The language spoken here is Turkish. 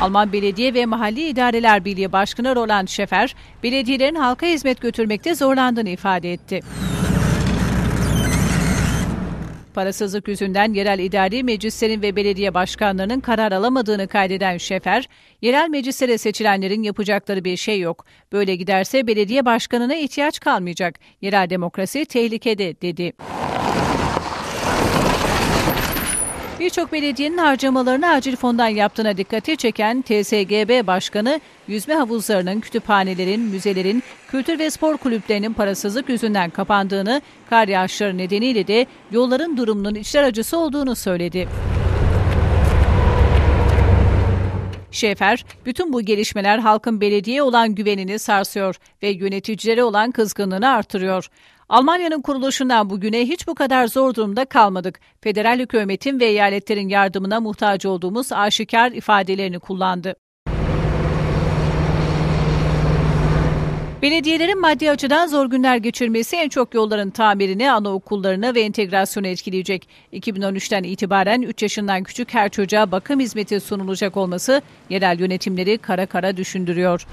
Alman Belediye ve Mahalli İdareler Birliği Başkanı Roland Schäfer, belediyelerin halka hizmet götürmekte zorlandığını ifade etti. Parasızlık yüzünden yerel idari meclislerin ve belediye başkanlarının karar alamadığını kaydeden Şefer, yerel meclislere seçilenlerin yapacakları bir şey yok. Böyle giderse belediye başkanına ihtiyaç kalmayacak. Yerel demokrasi tehlikede dedi. Birçok belediyenin harcamalarını acil fondan yaptığına dikkati çeken TSGB Başkanı, yüzme havuzlarının, kütüphanelerin, müzelerin, kültür ve spor kulüplerinin parasızlık yüzünden kapandığını, kar yağışları nedeniyle de yolların durumunun içler acısı olduğunu söyledi. Şefer, bütün bu gelişmeler halkın belediye olan güvenini sarsıyor ve yöneticilere olan kızgınlığını artırıyor. Almanya'nın kuruluşundan bugüne hiç bu kadar zor durumda kalmadık. Federal hükümetin ve eyaletlerin yardımına muhtaç olduğumuz aşikar ifadelerini kullandı. Belediyelerin maddi açıdan zor günler geçirmesi en çok yolların tamirini, anaokullarını ve entegrasyonu etkileyecek. 2013'ten itibaren 3 yaşından küçük her çocuğa bakım hizmeti sunulacak olması yerel yönetimleri kara kara düşündürüyor.